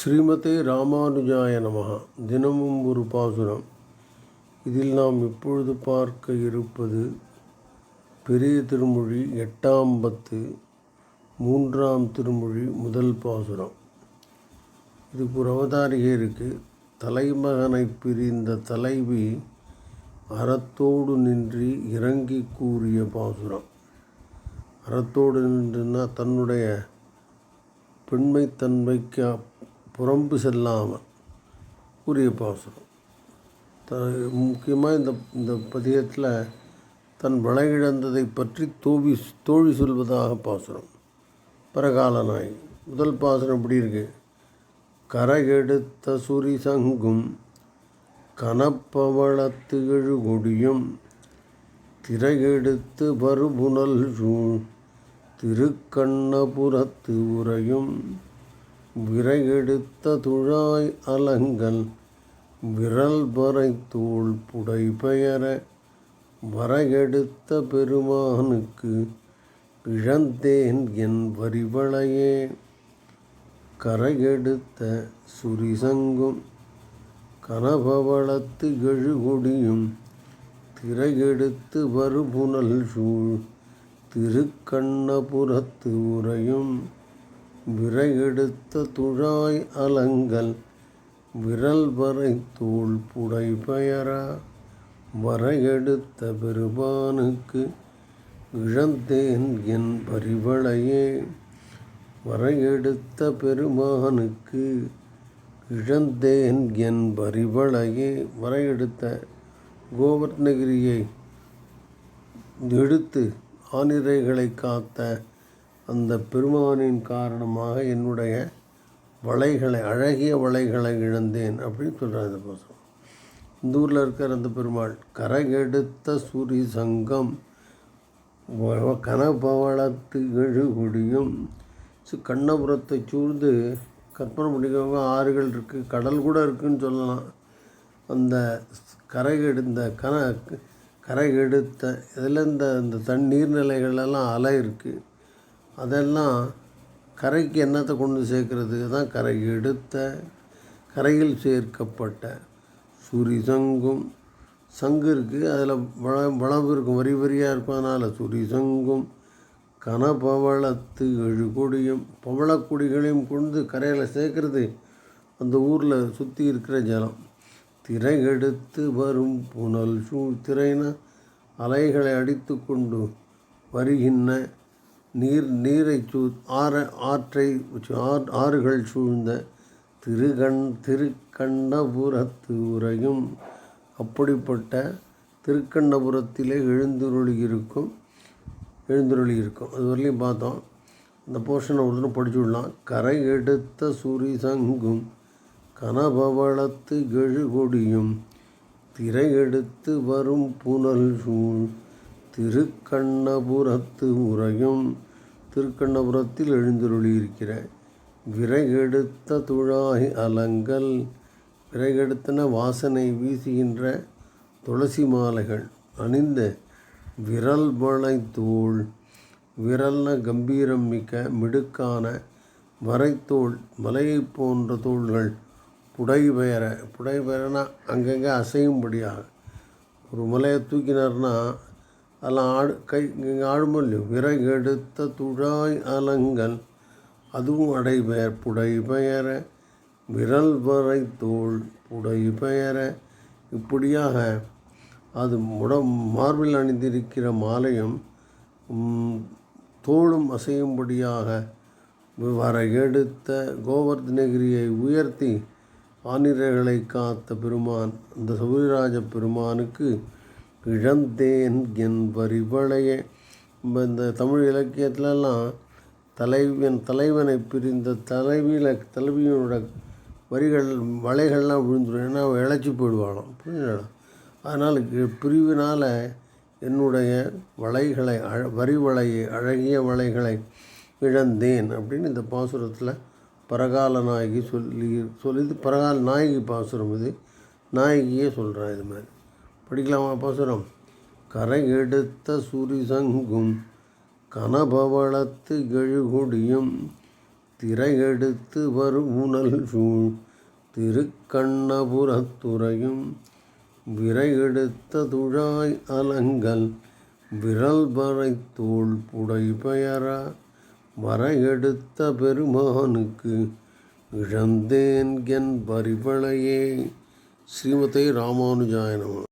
ஸ்ரீமதே ராமானுஜாய நமகா தினமும் ஒரு பாசுரம். இதில் நாம் இப்பொழுது பார்க்க இருப்பது பெரிய திருமொழி எட்டாம் பத்து மூன்றாம் திருமொழி முதல் பாசுரம். இதுக்கு ஒரு அவதாரிகை இருக்குது தலைமகனை பிரிந்த தலைவி அறத்தோடு நின்றி இறங்கி கூறிய பாசுரம். அறத்தோடு நின்றுன்னா தன்னுடைய பெண்மைத்தன்மைக்கு புறம்பு செல்லாமல் உரிய பாசுரம் த முக்கியமாக இந்த இந்த பதியத்தில் தன் வளையிழந்ததை பற்றி தோவி தோழி சொல்வதாக பாசுரம். பரகால நாய். முதல் பாசுரம் எப்படி இருக்கு? கரகெடுத்த சுரி சங்கும் கனப்பவளத்து எழுகொடியும் திரையெடுத்து பருபுனல் சூழ் திருக்கண்ணபுரத்து உரையும் விரையெடுத்த துழாய் அலங்கல் விரல் வரை தோள் புடை பெயர வரையெடுத்த பெருமானுக்கு இழந்தேன் என் வரிவளையே. கரையெடுத்த சுரிசங்கும் கனபவளத்து எழுகொடியும் திரையெடுத்து வருபுனல் சூழ் திருக்கண்ணபுரத்து உரையும் விரையெடுத்த துழாய் அலங்கல் விரல் வரை தூள் புடை பெயரா வரையெடுத்த பெருமானுக்கு இழந்தேன் என் பரிவளையே. வரையெடுத்த பெருமானுக்கு இழந்தேன் என் பரிவளையே. வரையெடுத்த கோவர்ணகிரியை எடுத்து ஆனிரைகளை காத்த அந்த பெருமானின் காரணமாக என்னுடைய வளைகளை அழகிய வளைகளை இழந்தேன் அப்படின்னு சொல்கிறார் இந்த பாசம் இந்த ஊரில் இருக்கிற அந்த பெருமாள். கரைகெடுத்த சூரி சங்கம் கனபவளத்து எழுகுடியும் சு கண்ணபுரத்தை சூழ்ந்து கற்பனை பண்ணிக்கவங்க ஆறுகள் இருக்குது கடல் கூட இருக்குதுன்னு சொல்லலாம். அந்த கரை கன கரைகெடுத்த இதில் இந்த இந்த தண்ணீர் நிலைகளெல்லாம் அலை இருக்குது அதெல்லாம் கரைக்கு என்னத்தை கொண்டு சேர்க்கறதுக்கு தான் கரை எடுத்த கரையில் சேர்க்கப்பட்ட சுரி சங்கும். சங்கு இருக்குது அதில் வள வளவு இருக்கும் வரி வரியாக இருக்கும். அதனால் சுரி சங்கும் கனபவளத்து எழுகொடியும் பவளக்குடிகளையும் கொண்டு கரையில் சேர்க்கறது. அந்த ஊரில் சுற்றி இருக்கிற ஜலம். திரை எடுத்து வரும் புனல் சூழ் திரைனா அலைகளை அடித்து கொண்டு வருகின்ற நீர் நீரை சூ ஆற ஆற்றை ஆறுகள் சூழ்ந்த திருகண் திருக்கண்டபுரத்து உரையும் அப்படிப்பட்ட திருக்கண்டபுரத்திலே எழுந்துருளி இருக்கும் எழுந்துருளி இருக்கும் அது வரலையும் பார்த்தோம். இந்த போர்ஷனை ஒரு படிச்சுடலாம் கரை எடுத்த சூரி சங்கும் கனபவளத்து எழுகொடியும் திரை எடுத்து வரும் புனல் சூழ் திருக்கண்ணபுரத்து உரையும் திருக்கண்ணபுரத்தில் எழுந்தருளியிருக்கிற விறகெடுத்த துழாய் அலங்கல் விறகெடுத்தன வாசனை வீசுகின்ற துளசி மாலைகள் அணிந்த விரல் வளை தோல் விரல்ன கம்பீரம் மிக்க மிடுக்கான வரைத்தோல் மலையை போன்ற தோள்கள் புடைபெயர புடைபெயரனா அங்கங்கே அசையும்படியாக. ஒரு மலையை தூக்கினார்னா அதெல்லாம் ஆடு கை இங்கே ஆடுமோ இல்லையோ எடுத்த துழாய் அலங்கல் அதுவும் அடைபெயர் புடை பெயர விரல் வரை தோல் புடை பெயர இப்படியாக அது முட மார்பில் அணிந்திருக்கிற மாலையும் தோளும் அசையும்படியாக வர எடுத்த கோவர்தனகிரியை உயர்த்தி ஆனிரர்களை காத்த பெருமான் அந்த சௌரிராஜ பெருமானுக்கு இழந்தேன் என் வரிவளைய. இந்த தமிழ் இலக்கியத்திலலாம் தலைவன் தலைவனை பிரிந்த தலைவியில் தலைவியினோட வரிகள் வலைகள்லாம் விழுந்துடும் ஏன்னா அவன் இழைச்சி போயிடுவாளாம் புரிஞ்சுடா அதனால் பிரிவினால் என்னுடைய வலைகளை அழ வரி வலையை அழகிய வலைகளை இழந்தேன் அப்படின்னு இந்த பாசுரத்தில் பரகால நாயகி சொல்லி சொல்லி பரகால நாயகி பாசுரம் இது. நாயகியே சொல்கிறான் இது மாதிரி. படிக்கலாமா? பாசுரம் கரை எடுத்த சுரி சங்கும் கனபவளத்து எழுகுடியும் திரையெடுத்து வருமுனல் சூழ் திருக்கண்ணபுரத்துறையும் விரையெடுத்த துழாய் அலங்கல் விரல்பறை தோள் புடைபெயரா வரையெடுத்த பெருமானுக்கு இழந்தேன் என் பரிபளையே ஸ்ரீமதி ராமானுஜாயனம்